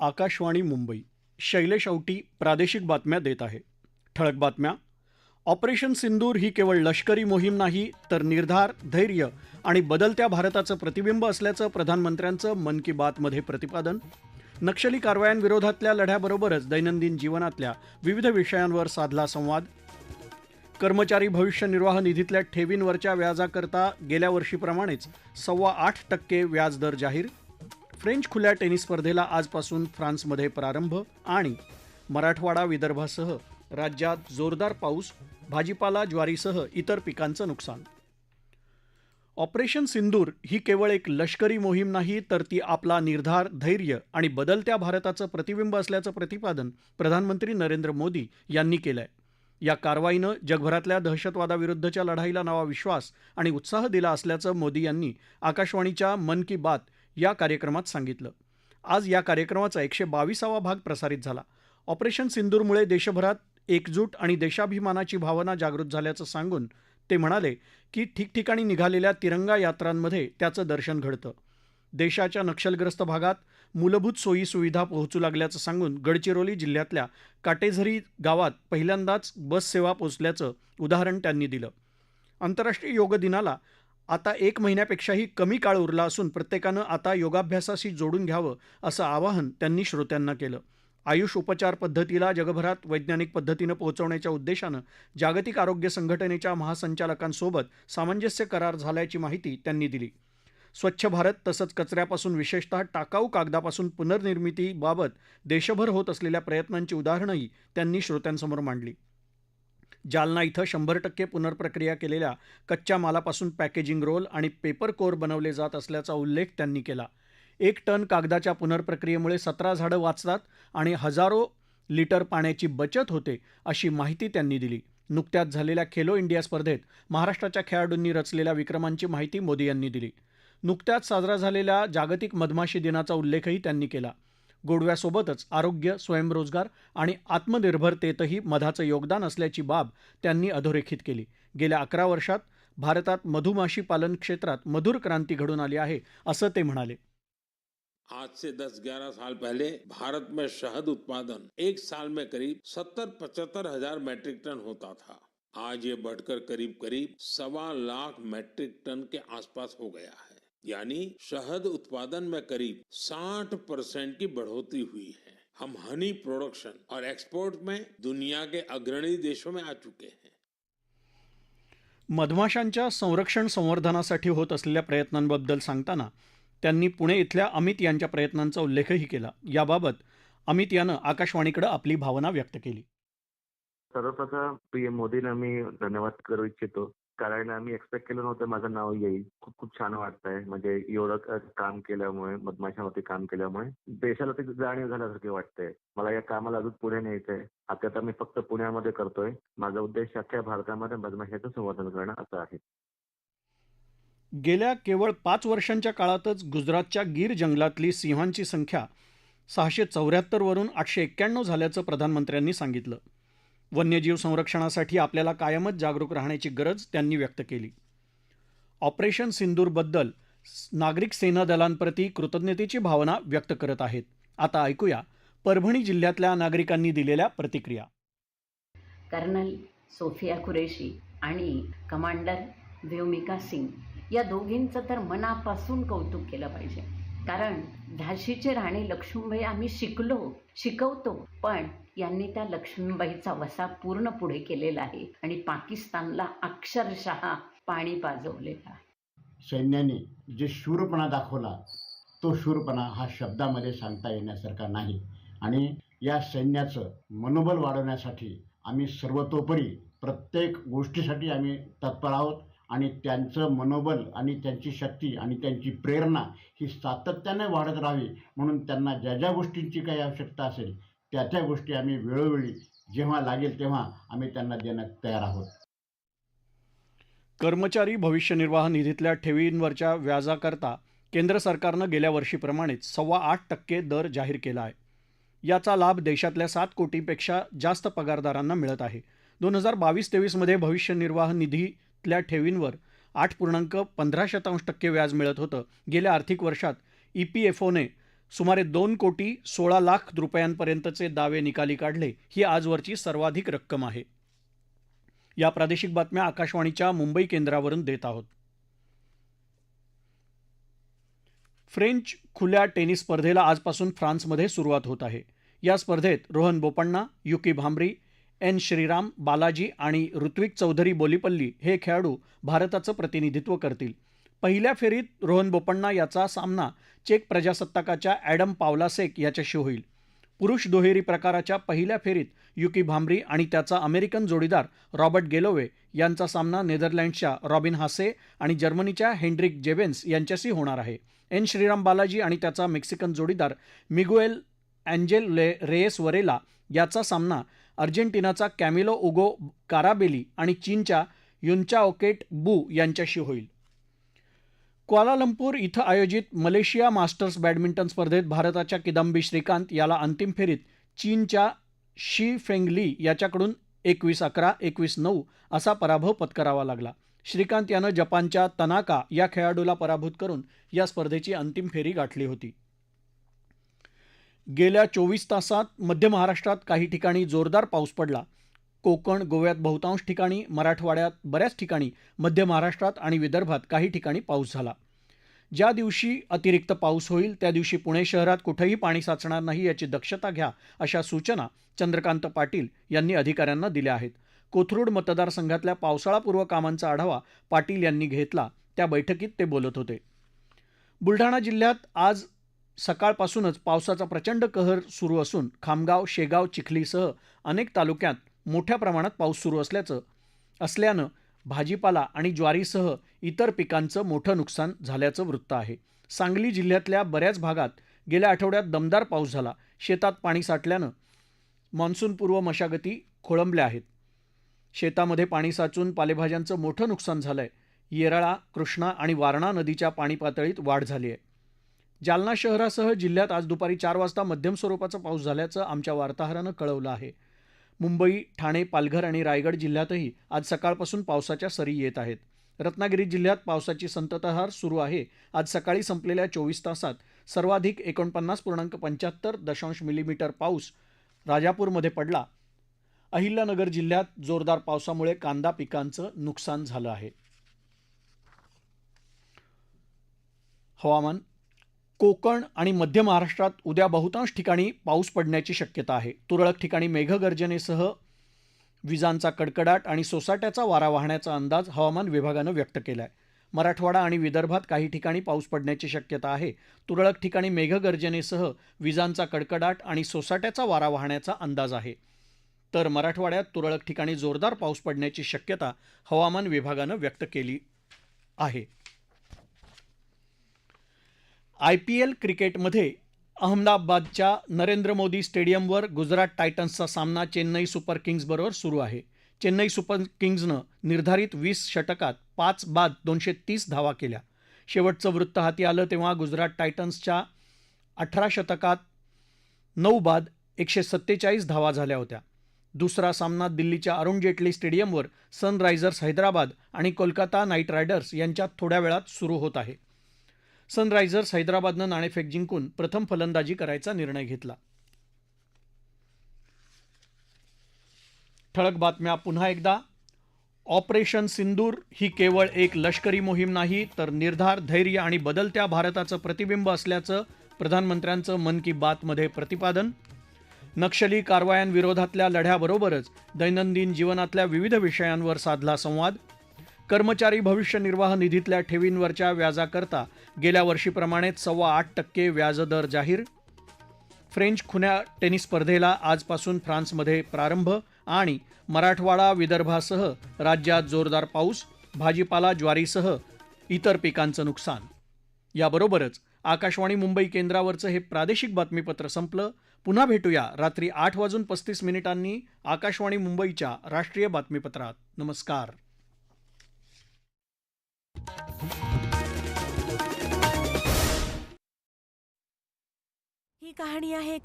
आकाशवाणी मुंबई शैलेश औटी प्रादेशिक बातम्या देत आहे. ठळक बातम्या. ऑपरेशन सिंदूर ही केवळ लष्करी मोहीम नाही तर निर्धार धैर्य आणि बदलत्या भारताचं प्रतिबिंब असल्याचं प्रधानमंत्र्यांचं मन की बातमध्ये प्रतिपादन. नक्षली कारवायांविरोधातल्या लढ्याबरोबरच दैनंदिन जीवनातल्या विविध विषयांवर साधला संवाद. कर्मचारी भविष्य निर्वाह निधीतल्या ठेवींवरच्या व्याजाकरता गेल्या वर्षीप्रमाणेच सव्वा आठ टक्के व्याजदर जाहीर. फ्रेंच खुल्या टेनिस स्पर्धेला आजपासून फ्रान्समध्ये प्रारंभ आणि मराठवाडा विदर्भासह राज्यात जोरदार पाऊस भाजीपाला ज्वारीसह इतर पिकांचं नुकसान. ऑपरेशन सिंदूर ही केवळ एक लष्करी मोहीम नाही तर ती आपला निर्धार धैर्य आणि बदलत्या भारताचं प्रतिबिंब असल्याचं प्रतिपादन प्रधानमंत्री नरेंद्र मोदी यांनी केलंय. या कारवाईनं जगभरातल्या दहशतवादाविरुद्धच्या लढाईला नवा विश्वास आणि उत्साह दिला असल्याचं मोदी यांनी आकाशवाणीच्या मन की बात या कार्यक्रमात सांगितलं. आज या कार्यक्रमाचा एकशे बावीसावा भाग प्रसारित झाला. ऑपरेशन सिंदूरमुळे देशभरात एकजूट आणि देशाभिमानाची भावना जागृत झाल्याचं सांगून ते म्हणाले की ठिकठिकाणी निघालेल्या तिरंगा यात्रांमध्ये त्याचं दर्शन घडतं. देशाच्या नक्षलग्रस्त भागात मूलभूत सोयी सुविधा पोहोचू लागल्याचं सांगून गडचिरोली जिल्ह्यातल्या काटेझरी गावात पहिल्यांदाच बस सेवा पोचल्याचं उदाहरण त्यांनी दिलं. आंतरराष्ट्रीय योग दिनाला आता एक महिन्यापेक्षाही कमी काळ उरला असून प्रत्येकानं आता योगाभ्यासाशी जोडून घ्यावं असं आवाहन त्यांनी श्रोत्यांना केलं. आयुष उपचार पद्धतीला जगभरात वैज्ञानिक पद्धतीनं पोहोचवण्याच्या उद्देशानं जागतिक आरोग्य संघटनेच्या महासंचालकांसोबत सामंजस्य करार झाल्याची माहिती त्यांनी दिली. स्वच्छ भारत तसंच कचऱ्यापासून विशेषतः टाकाऊ कागदापासून पुनर्निर्मितीबाबत देशभर होत असलेल्या प्रयत्नांची उदाहरणंही त्यांनी श्रोत्यांसमोर मांडली. जालना इथं शंभर टक्के पुनर्प्रक्रिया केलेल्या कच्च्या मालापासून पॅकेजिंग रोल आणि पेपर कोर बनवले जात असल्याचा उल्लेख त्यांनी केला. एक टन कागदाच्या पुनर्प्रक्रियेमुळे सतरा झाडं वाचतात आणि हजारो लिटर पाण्याची बचत होते अशी माहिती त्यांनी दिली. नुकत्याच झालेल्या खेलो इंडिया स्पर्धेत महाराष्ट्राच्या खेळाडूंनी रचलेल्या विक्रमांची माहिती मोदी यांनी दिली. नुकत्याच साजरा झालेल्या जागतिक मधमाशी दिनाचा उल्लेखही त्यांनी केला. गोडव्यासोबतच आरोग्य स्वयंरोजगार आणि आत्मनिर्भरतेतही मधाचं योगदान असल्याची बाब त्यांनी अधोरेखित केली. गेल्या अकरा वर्षात भारतात मधुमाशी पालन क्षेत्रात मधुर क्रांती घडून आली आहे असं ते म्हणाले. आज से 10-11 साल पहले भारत में शहद उत्पादन एक साल में करीब 70-75 हजार मैट्रिक टन होता था। आज ये बढ़कर करीब करीब सवा लाख मैट्रिक टन के आसपास हो गया है। यानी शहद उत्पादन में करीब 60 परसेंट की बढ़ोतरी हुई है। हम हनी प्रोडक्शन और एक्सपोर्ट में दुनिया के अग्रणी देशों में आ चुके हैं। मधमाशांच्या संरक्षण संवर्धनासाठी होत असलेल्या प्रयत्नांबद्दल सांगताना त्यांनी पुणे इथल्या अमित यांच्या प्रयत्नांचा उल्लेखही केला। याबाबत अमित यानं आकाशवाणीकडे आपली भावना व्यक्त केली। सर्वप्रथम पीएम मोदींना मी धन्यवाद करू इच्छितो। कारण मी एक्सपेक्ट केलं नव्हतं माझं नाव येईल. खूप खूप छान वाटतंय. म्हणजे एवढं काम केल्यामुळे मधमाशावरती काम केल्यामुळे देशाला ते जाणीव झाल्यासारखे वाटतंय. मला या कामाला अजून पुढे न्यायचंय. आता आता मी फक्त पुण्यामध्ये करतोय. माझा उद्देश अख्ख्या भारतामध्ये मधमाशाचं संवर्धन करणं असं आहे. गेल्या केवळ पाच वर्षांच्या काळातच गुजरातच्या गीर जंगलातली सिंहांची संख्या सहाशे चौऱ्याहत्तरवरून आठशे एक्क्याण्णव झाल्याचं प्रधानमंत्र्यांनी सांगितलं. वन्यजीव संरक्षणासाठी आपल्याला कायमच जागरूक राहण्याची गरज त्यांनी व्यक्त केली. ऑपरेशन सिंदूरबद्दल नागरिक सेना दलांप्रती कृतज्ञतेची भावना व्यक्त करत आहेत. आता ऐकूया परभणी जिल्ह्यातल्या नागरिकांनी दिलेल्या प्रतिक्रिया. कर्नल सोफिया कुरेशी आणि कमांडर व्योमिका सिंग या दोघींचं तर मनापासून कौतुक केलं पाहिजे. कारण झाशीचे राणी लक्ष्मीबाई आम्ही शिकलो शिकवतो पण यांनी त्या लक्ष्मीबाईचा वसा पूर्ण पुढे केलेला आहे आणि पाकिस्तानला अक्षरशः पाणी पाजवलेलं आहे. सैन्याने जे शूरपणा दाखवला तो शूरपणा हा शब्दामध्ये सांगता येण्यासारखा नाही. आणि या सैन्याचं मनोबल वाढवण्यासाठी आम्ही सर्वतोपरी प्रत्येक गोष्टीसाठी आम्ही तत्पर आहोत आणि त्यांचं मनोबल आणि त्यांची शक्ती आणि त्यांची प्रेरणा ही सातत्याने वाढत राहावी म्हणून त्यांना ज्या ज्या गोष्टींची काही आवश्यकता असेल त्या त्या गोष्टी आम्ही वेळोवेळी जेव्हा लागेल तेव्हा आम्ही त्यांना देण्यात तयार आहोत. कर्मचारी भविष्य निर्वाह निधीतल्या ठेवींवरच्या व्याजाकरता केंद्र सरकारनं गेल्या वर्षीप्रमाणेच सव्वा आठ टक्के दर जाहीर केला आहे. याचा लाभ देशातल्या सात कोटीपेक्षा जास्त पगारदारांना मिळत आहे. दोन हजार बावीस तेवीसमध्ये भविष्य निर्वाह निधीतल्या ठेवींवर आठ पूर्णांक पंधरा शतांश टक्के व्याज मिळत होतं. गेल्या आर्थिक वर्षात ई पी एफ ओने सुमारे दोन कोटी सोळा लाख रुपयांपर्यंतचे दावे निकाली काढले ही आजवरची सर्वाधिक रक्कम आहे. या प्रादेशिक बातम्या आकाशवाणीच्या मुंबई केंद्रावरून देत आहोत. फ्रेंच खुल्या टेनिस स्पर्धेला आजपासून फ्रान्समध्ये सुरुवात होत आहे. या स्पर्धेत रोहन बोपण्णा युकी भांबरी एन श्रीराम बालाजी आणि ऋत्विक चौधरी बोलीपल्ली हे खेळाडू भारताचं प्रतिनिधित्व करतील. पहिल्या फेरीत रोहन बोपण्णा याचा सामना चेक प्रजासत्ताकाच्या ॲडम पावलासेक याच्याशी होईल. पुरुष दुहेरी प्रकाराच्या पहिल्या फेरीत युकी भांबरी आणि त्याचा अमेरिकन जोडीदार रॉबर्ट गेलोवे यांचा सामना नेदरलँड्सच्या रॉबिन हासे आणि जर्मनीच्या हेंड्रिक जेबेन्स यांच्याशी होणार आहे. एन. श्रीराम बालाजी आणि त्याचा मेक्सिकन जोडीदार मिगुएल अँजेल ले रेयस वरेला याचा सामना अर्जेंटिनाचा कॅमिलो उगो काराबेली आणि चीनच्या युंचाओकेट बू यांच्याशी होईल. क्वालालंपूर इथं आयोजित मलेशिया मास्टर्स बॅडमिंटन स्पर्धेत भारताच्या किदंबी श्रीकांत याला अंतिम फेरीत चीनच्या शी फेंग ली याच्याकडून एकवीस अकरा एकवीस नऊ असा पराभव पत्करावा लागला. श्रीकांत यानं जपानच्या तनाका या खेळाडूला पराभूत करून या स्पर्धेची अंतिम फेरी गाठली होती. गेल्या चोवीस तासात मध्य महाराष्ट्रात काही ठिकाणी जोरदार पाऊस पडला. कोकण गोव्यात बहुतांश ठिकाणी मराठवाड्यात बऱ्याच ठिकाणी मध्य महाराष्ट्रात आणि विदर्भात काही ठिकाणी पाऊस झाला. ज्या दिवशी अतिरिक्त पाऊस होईल त्या दिवशी पुणे शहरात कुठेही पाणी साचणार नाही याची दक्षता घ्या अशा सूचना चंद्रकांत पाटील यांनी अधिकाऱ्यांना दिल्या आहेत. कोथरूड मतदारसंघातल्या पावसाळापूर्व कामांचा आढावा पाटील यांनी घेतला त्या बैठकीत ते बोलत होते. बुलढाणा जिल्ह्यात आज सकाळपासूनच पावसाचा प्रचंड कहर सुरू असून खामगाव शेगाव चिखलीसह अनेक तालुक्यात मोठ्या प्रमाणात पाऊस सुरू असल्याचं असल्यानं भाजीपाला आणि ज्वारीसह इतर पिकांचं मोठं नुकसान झाल्याचं वृत्त आहे. सांगली जिल्ह्यातल्या बऱ्याच भागात गेल्या आठवड्यात दमदार पाऊस झाला. शेतात पाणी साठल्यानं मान्सूनपूर्व मशागती खोळंबल्या आहेत. शेतामध्ये पाणी साचून पालेभाज्यांचं मोठं नुकसान झालंय. येरळा कृष्णा आणि वारणा नदीच्या पाणी पातळीत वाढ झाली आहे. जालना शहरासह जिल्ह्यात आज दुपारी चार वाजता मध्यम स्वरूपाचा पाऊस झाल्याचं आमच्या वार्ताहरानं कळवलं आहे. मुंबई ठाणे पालघर आणि रायगड जिल्ह्यातही आज सकाळपासून पावसाच्या सरी येत आहेत. रत्नागिरी जिल्ह्यात पावसाची संततधार सुरू आहे. आज सकाळी संपलेल्या चोवीस तासात सर्वाधिक एकोणपन्नास पूर्णांक पंच्याहत्तर दशांश मिलीमीटर पाऊस राजापूरमध्ये पडला. अहिल्यानगर जिल्ह्यात जोरदार पावसामुळे कांदा पिकांचं नुकसान झालं आहे. हवामान कोकण आणि मध्य महाराष्ट्रात उद्या बहुतांश ठिकाणी पाऊस पडण्याची शक्यता आहे. तुरळक ठिकाणी मेघगर्जनेसह विजांचा कडकडाट आणि सोसाट्याचा वारा वाहण्याचा अंदाज हवामान विभागानं व्यक्त केला आहे मराठवाडा आणि विदर्भात काही ठिकाणी पाऊस पडण्याची शक्यता आहे. तुरळक ठिकाणी मेघगर्जनेसह विजांचा कडकडाट आणि सोसाट्याचा वारा वाहण्याचा अंदाज आहे. तर मराठवाड्यात तुरळक ठिकाणी जोरदार पाऊस पडण्याची शक्यता हवामान विभागानं व्यक्त केली आहे. आय पी एल क्रिकेटमध्ये अहमदाबादच्या नरेंद्र मोदी स्टेडियमवर गुजरात टायटन्सचा सामना चेन्नई सुपर किंग्जबरोबर सुरू आहे. चेन्नई सुपर किंग्जनं निर्धारित वीस षटकात पाच बाद दोनशे तीस धावा केल्या. शेवटचं वृत्त हाती आलं तेव्हा गुजरात टायटन्सच्या अठरा शतकात नऊ बाद एकशे सत्तेचाळीस धावा झाल्या होत्या. दुसरा सामना दिल्लीच्या अरुण जेटली स्टेडियमवर सनरायझर्स हैदराबाद आणि कोलकाता नाईट रायडर्स यांच्यात थोड्या वेळात सुरू होत आहे. सनरायझर्स हैदराबादनं नाणेफेक जिंकून प्रथम फलंदाजी करायचा निर्णय घेतला. ठळक बातम्या पुन्हा एकदा. ऑपरेशन सिंदूर ही केवळ एक लष्करी मोहीम नाही तर निर्धार धैर्य आणि बदलत्या भारताचं प्रतिबिंब असल्याचं प्रधानमंत्र्यांचं मन की बातमध्ये प्रतिपादन. नक्षली कारवायांविरोधातल्या लढ्याबरोबरच दैनंदिन जीवनातल्या विविध विषयांवर साधला संवाद. कर्मचारी भविष्य निर्वाह निधीतल्या ठेवींवरच्या व्याजाकरता गेल्या वर्षीप्रमाणेच सव्वा आठ टक्के व्याजदर जाहीर. फ्रेंच खुन्या टेनिस स्पर्धेला आजपासून फ्रान्समध्ये प्रारंभ आणि मराठवाडा विदर्भासह राज्यात जोरदार पाऊस भाजीपाला ज्वारीसह इतर पिकांचं नुकसान. याबरोबरच आकाशवाणी मुंबई केंद्रावरचं हे प्रादेशिक बातमीपत्र संपलं. पुन्हा भेटूया रात्री आठ वाजून पस्तीस मिनिटांनी आकाशवाणी मुंबईच्या राष्ट्रीय बातमीपत्रात. नमस्कार. कहाणी आहे का?